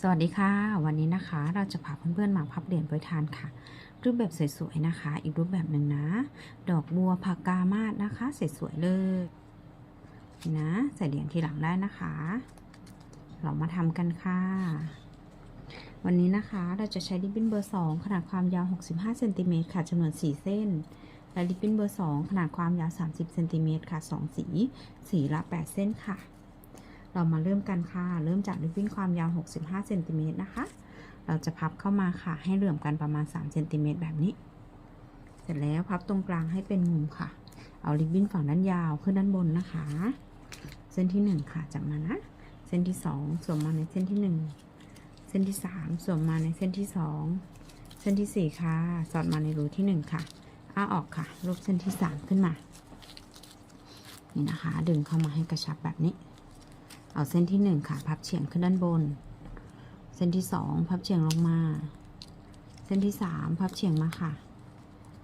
สวัสดีค่ะ วันนี้นะคะเราจะพาเพื่อนๆมาพับเหรียญโปรยทานค่ะ รูปแบบสวยๆนะคะ อีกรูปแบบหนึ่งนะ ดอกบัวผักกามาศนะคะสวยๆเลยนะใส่เหรียญทีหลังได้นะคะ เรามาทำกันค่ะ วันนี้นะคะเราจะใช้ริบบิ้นเบอร์ 2 ขนาดความยาว 65เซนติเมตรค่ะจำนวน 4 เส้นและริบบิ้นเบอร์ 2 ขนาดความยาว 30เซนติเมตรค่ะ 2 สี สีละ 8 เส้นค่ะ เรามาเริ่มกันค่ะ เริ่มจากริบบิ้นความยาว 65เซนติเมตรนะคะ เราจะพับเข้ามาค่ะ ให้เหลื่อมกันประมาณ3เซนติเมตรแบบนี้ เสร็จแล้วพับตรงกลางให้เป็นมุมค่ะ เอาริบบิ้นฝั่งด้านยาวขึ้นด้านบนนะคะ เส้นที่ 1 ค่ะจับมานะ เส้นที่ 2 สวมมาในเส้นที่ 1 เส้นที่ 3 สวมมาในเส้นที่ 2 เส้นที่ 4 ค่ะ สอดมาในรูที่ 1 ค่ะ อ้าออกค่ะรูปเส้นที่ 3 ขึ้นมา นี่นะคะ ดึงเข้ามาให้กระชับแบบนี้ เอาเส้นที่ 1 ค่ะ พับเฉียงขึ้นด้านบน เส้นที่ 2 พับเฉียงลงมา เส้นที่ 3 พับเฉียงมาค่ะ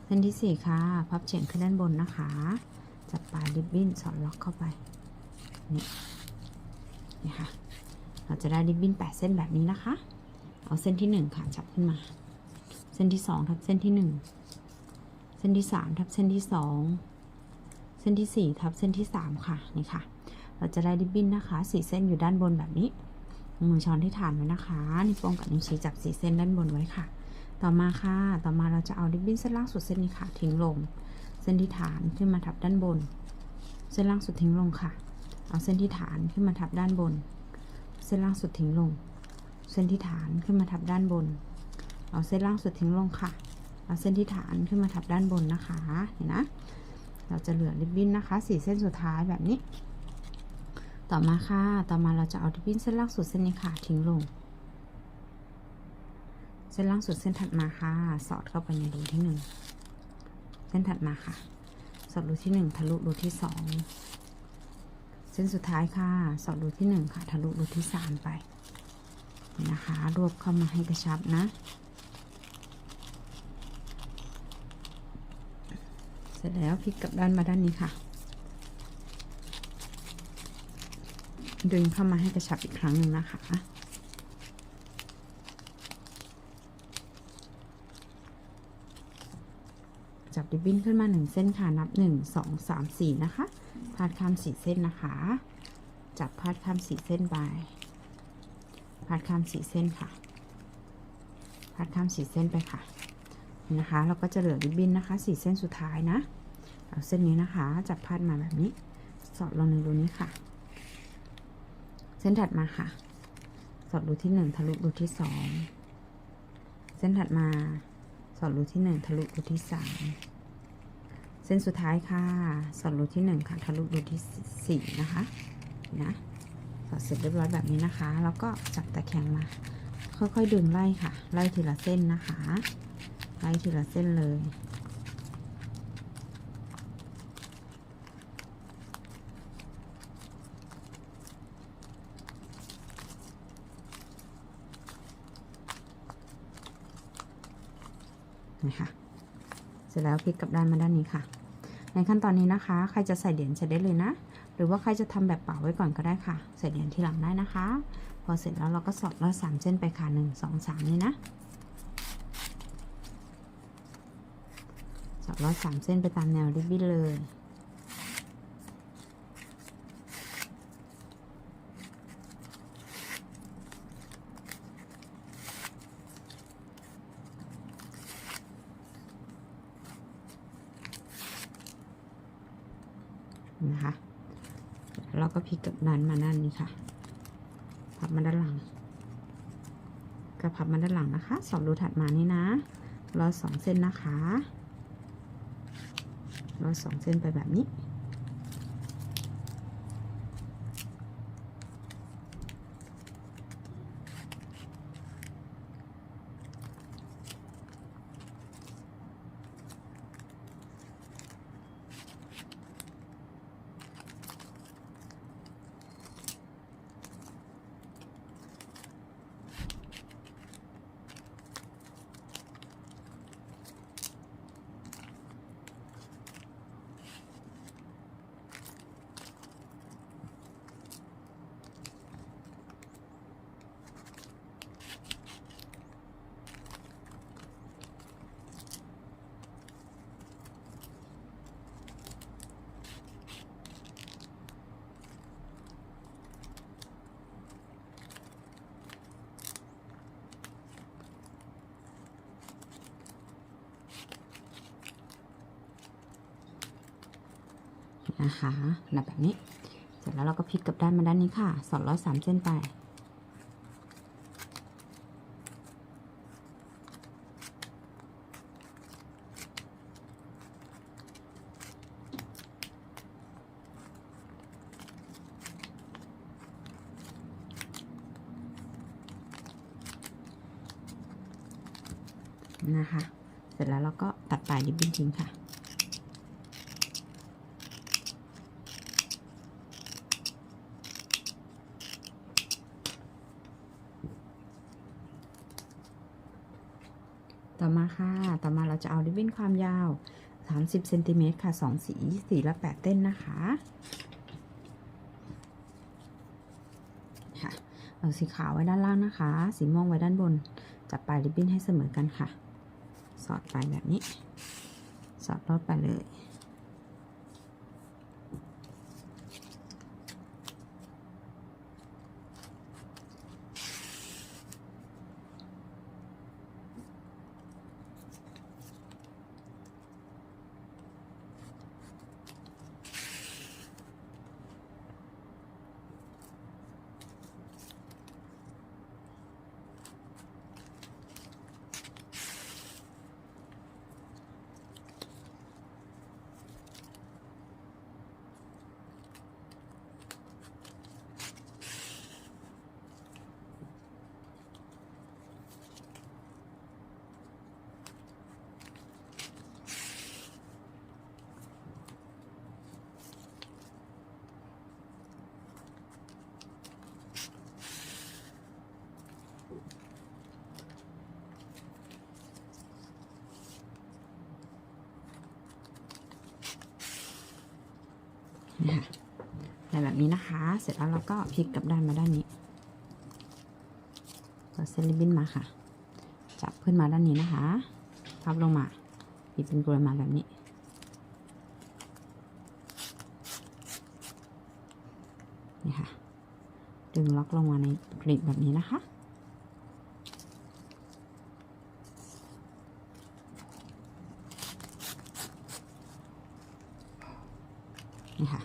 เส้นที่ 4 ค่ะ พับเฉียงขึ้นด้านบนนะคะ จับปลายริบบิ้นสอดล็อกเข้าไป นี่ นี่ค่ะ เราจะได้ริบบิ้น 8 เส้นแบบนี้นะคะ เอาเส้นที่ 1 ค่ะ จับขึ้นมา เส้นที่ 2 ทับเส้นที่ 1 เส้นที่ 3 ทับเส้นที่ 2 เส้นที่ 4 ทับเส้นที่ 3 ค่ะ นี่ค่ะ เราจะได้ริบบิ้นนะคะสี่เส้นอยู่ด้านบนแบบนี้ มือช้อนที่ฐานไว้นะคะนิ้วโป้งกับนิ้วชี้จับสี่เส้นด้านบนไว้ค่ะ ต่อมาค่ะ ต่อมาเราจะเอาริบบิ้นเส้นล่างสุดเส้นนี้ค่ะ ทิ้งลง เส้นที่ฐานขึ้นมาทับด้านบน เส้นล่างสุดทิ้งลงค่ะ เอาเส้นที่ฐานขึ้นมาทับด้านบน เส้นล่างสุดทิ้งลง เส้นที่ฐานขึ้นมาทับด้านบน เอาเส้นล่างสุดทิ้งลงค่ะ เอาเส้นที่ฐานขึ้นมาทับด้านบนนะคะ เห็นนะ เราจะเหลือริบบิ้นนะคะสี่เส้นสุดท้ายแบบนี้ ต่อมาค่ะ ต่อมาเราจะเอาริบบิ้นเส้นล่างสุดเส้นนี้ค่ะ ทิ้งลง เส้นล่างสุดเส้นถัดมาค่ะ สอดเข้าไปในรูที่หนึ่งเส้นถัดมาค่ะ สอดรูที่หนึ่งทะลุรูที่สองเส้นสุดท้ายค่ะ สอดรูที่หนึ่งค่ะ ทะลุรูที่สามไปนี่นะคะ รวบเข้ามาให้กระชับนะ เสร็จแล้วพลิกกลับด้านมาด้านนี้ค่ะ ดึงเข้ามาให้กระชับอีกครั้งหนึ่งนะคะ จับริบบิ้นขึ้นมาหนึ่งเส้นค่ะ นับหนึ่งสองสามสี่นะคะพาดข้ามสี่เส้นนะคะ จับพาดข้ามสี่เส้นไปพาดข้ามสี่เส้นค่ะ พาดข้ามสี่เส้นไปค่ะนี่นะคะ เราก็จะเหลือริบบิ้นนะคะสี่เส้นสุดท้ายนะ เอาเส้นนี้นะคะ จับพาดมาแบบนี้ สอดลงในรูนี้ค่ะ เส้นถัดมาค่ะ สอดรูที่หนึ่งทะลุรูที่สองเส้นถัดมา สอดรูที่หนึ่งทะลุรูที่สามเส้นสุดท้ายค่ะ สอดรูที่หนึ่งค่ะ ทะลุรูที่สี่นะคะนะสอดเสร็จเรียบร้อยแบบนี้นะคะ แล้วก็จับตะแคงมา ค่อยๆดึงไล่ค่ะ ไล่ทีละเส้นนะคะ ไล่ทีละเส้นเลย นะคะเสร็จแล้วพลิกกลับด้านมาด้านนี้ค่ะ ในขั้นตอนนี้นะคะ ใครจะใส่เหรียญใส่ได้เลยนะ หรือว่าใครจะทำแบบเป่าไว้ก่อนก็ได้ค่ะ ใส่เหรียญทีหลังได้นะคะ พอเสร็จแล้วเราก็สอดรอยสามเส้นไปค่ะหนึ่งสองสามนี่นะสอดรอยสามเส้นไปตามแนวริบบิ้นเลย นะคะเราก็พลิกกับด้านมาด้านนี้ ค่ะ พับมาด้านหลังก็พับมาด้านหลังนะคะสอบรูถัดมานี่นะร้อยสองเส้นนะคะร้อยสองเส้นไปแบบนี้ นะคะนับแบบนี้ เสร็จแล้วเราก็พลิกกลับด้านมาด้านนี้ค่ะ สอดร้อยสามเส้นไป นะคะ เสร็จแล้วเราก็ตัดปลายริบบิ้นทิ้งค่ะ ต่อมาค่ะ ต่อมาเรา จะเอาริบบิ้นความยาว 30เซนติเมตรค่ะ 2 สีสีละ 8 เต้นนะคะค่ะเอาสีขาวไว้ด้านล่างนะคะ สีม่วงไว้ด้านบน จับปลายริบบิ้นให้เสมอกันค่ะ สอดไปแบบนี้ สอดรอดไปเลย นี่ค่ะได้แบบนี้นะคะ เสร็จแล้วเราก็พลิกกลับด้านมาด้านนี้เอาเส้นริบบิ้นมาค่ะ จับขึ้นมาด้านนี้นะคะ พับลงมาบีบเป็นกลวยมาแบบนี้ นี่ค่ะ ดึงล็อกลงมาในกลีบแบบนี้นะคะ นี่ค่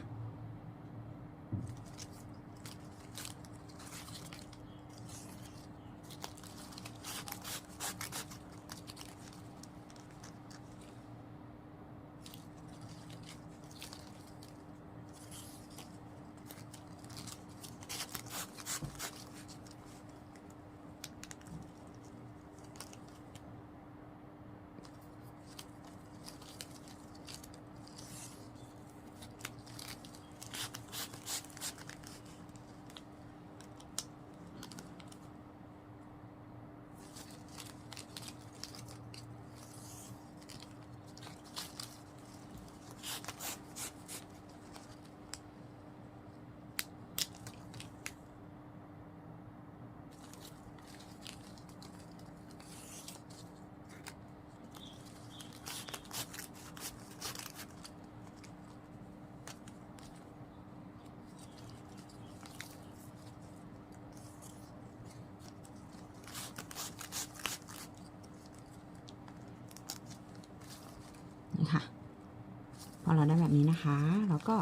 พอเราได้แบบนี้นะคะ เราก็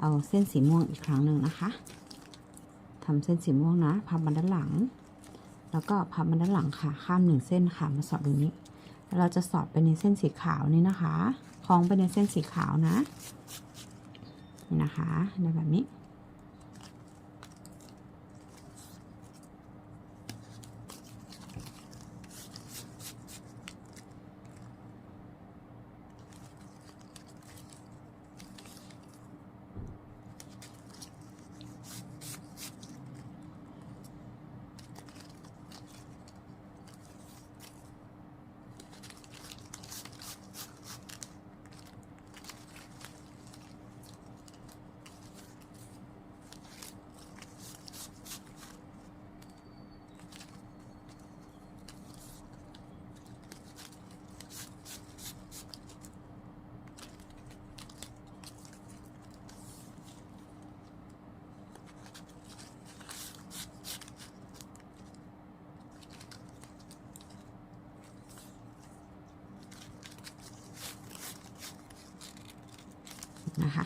เอาเส้นสีม่วงอีกครั้งหนึ่งนะคะทำเส้นสีม่วงนะ พับมาด้านหลัง แล้วก็พับมาด้านหลังค่ะ ข้ามหนึ่งเส้นค่ะ มาสอดตรงนี้ เราจะสอดไปในเส้นสีขาวนี่นะคะ คล้องไปในเส้นสีขาวนะ นี่นะคะ ได้แบบนี้ นะคะ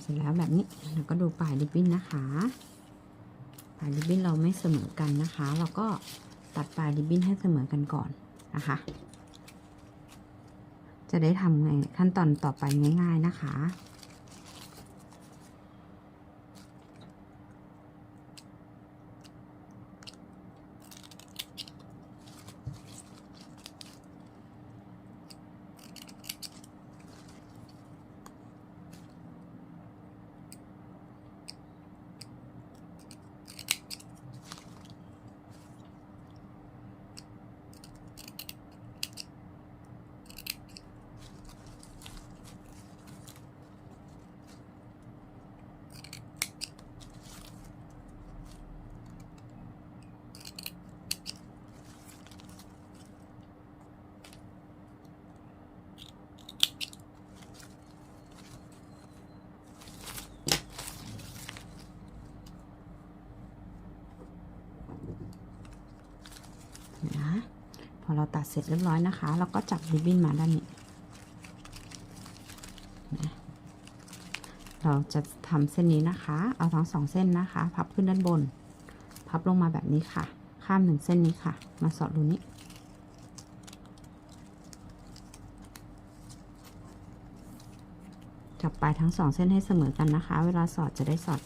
เสร็จแล้วแบบนี้เราก็ดูปลายริบบิ้นนะคะ ปลายริบบิ้นเราไม่เสมอกันนะคะ เราก็ตัดปลายริบบิ้นให้เสมอกันก่อนนะคะ จะได้ทำในขั้นตอนต่อไปง่าย ๆนะคะพอ เสร็จเรียบร้อยนะคะเราก็จับริบบิ้นมาด้านนี้นะเราจะทำเส้นนี้นะคะ เอาทั้งสองเส้นนะคะ พับขึ้นด้านบน พับลงมาแบบนี้ค่ะ ข้ามหนึ่งเส้นนี้ค่ะ มาสอดรูนี้ จับปลายทั้งสองเส้นให้เสมอกันนะคะ เวลาสอดจะได้สอด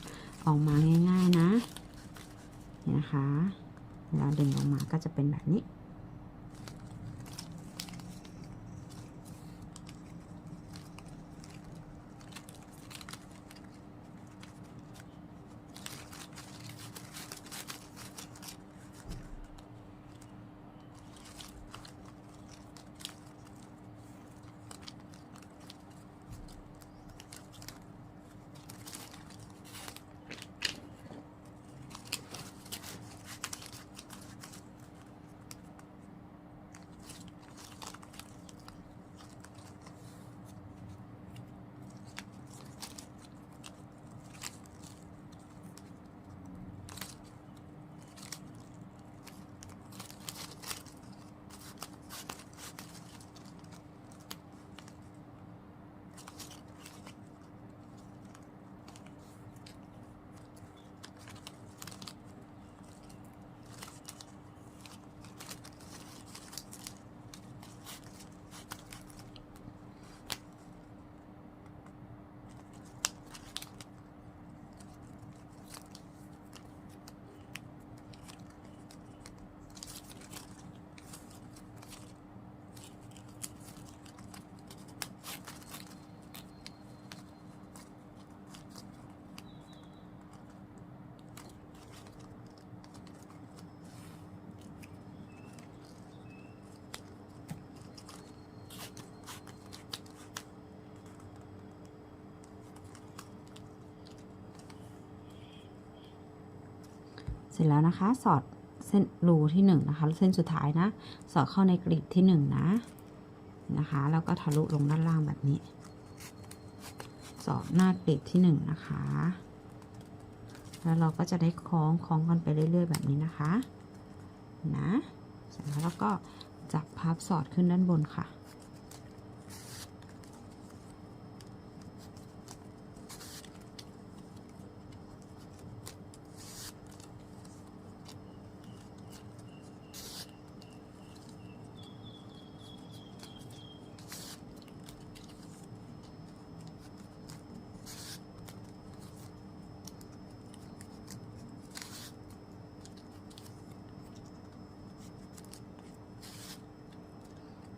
ออกมาง่าย ๆ นะ นี่นะคะ เวลาดึงออกมาก็จะเป็นแบบนี้ ร็จแล้วนะคะ สอดเส้นรูที่หนึ่งนะคะเส้นสุดท้ายนะ สอดเข้าในกลีบที่หนึ่งนะนะคะ แล้วก็ทะลุลงด้านล่างแบบนี้ สอดหน้ากลีบที่หนึ่งนะคะ แล้วเราก็จะได้คล้องคล้องกันไปเรื่อยๆแบบนี้นะคะ นะเสร็จแล้วเราก็จับพับสอดขึ้นด้านบนค่ะ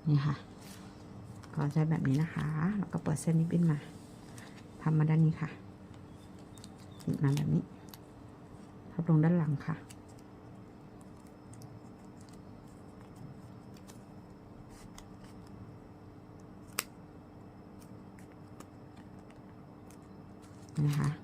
นี่ค่ะ ก็จะแบบนี้นะคะ แล้วก็เปิดเส้นนิบบิ้นมาพับมาด้านนี้ค่ะติดมาแบบนี้พับลงด้านหลังค่ะ นะคะ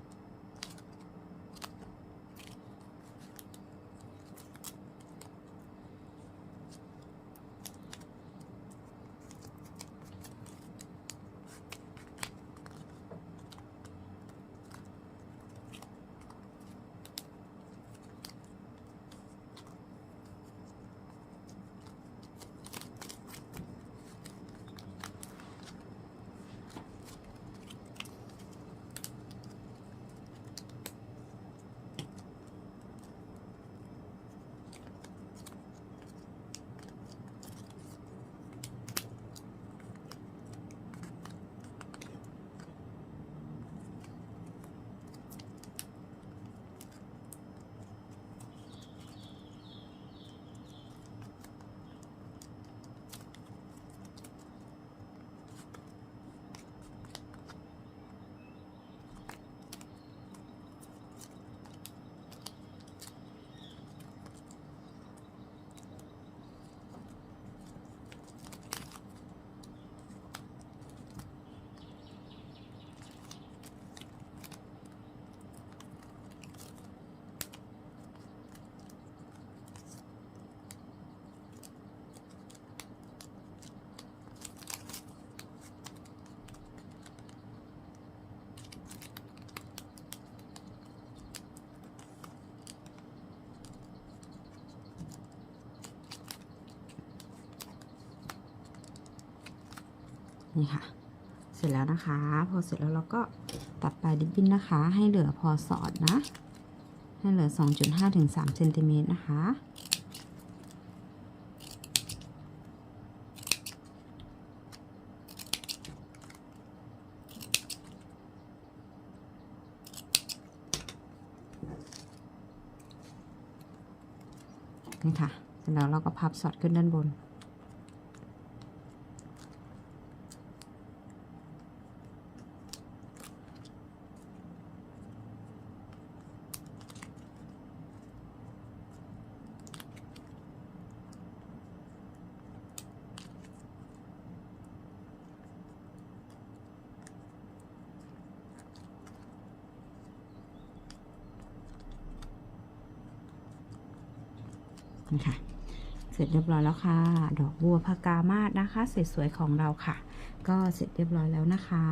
นี่ค่ะ เสร็จแล้วนะคะ พอเสร็จแล้วเราก็ตัดปลายริบบิ้นนะคะ ให้เหลือพอสอดนะ ให้เหลือ 2.5ถึง3เซนติเมตรนะคะ นี่ค่ะ เสร็จแล้วเราก็พับสอดขึ้นด้านบน นี่ค่ะ เสร็จเรียบร้อยแล้วค่ะ ดอกบัวพากามาศนะคะ สวยๆของเราค่ะ ก็เสร็จเรียบร้อยแล้วนะคะ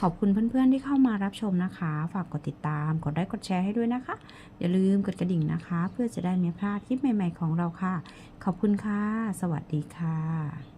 ขอบคุณเพื่อนๆที่เข้ามารับชมนะคะ ฝากกดติดตาม กดไลค์กดแชร์ให้ด้วยนะคะ อย่าลืมกดกระดิ่งนะคะ เพื่อจะได้ไม่พลาดคลิปใหม่ ๆ ของเราค่ะ ขอบคุณค่ะ สวัสดีค่ะ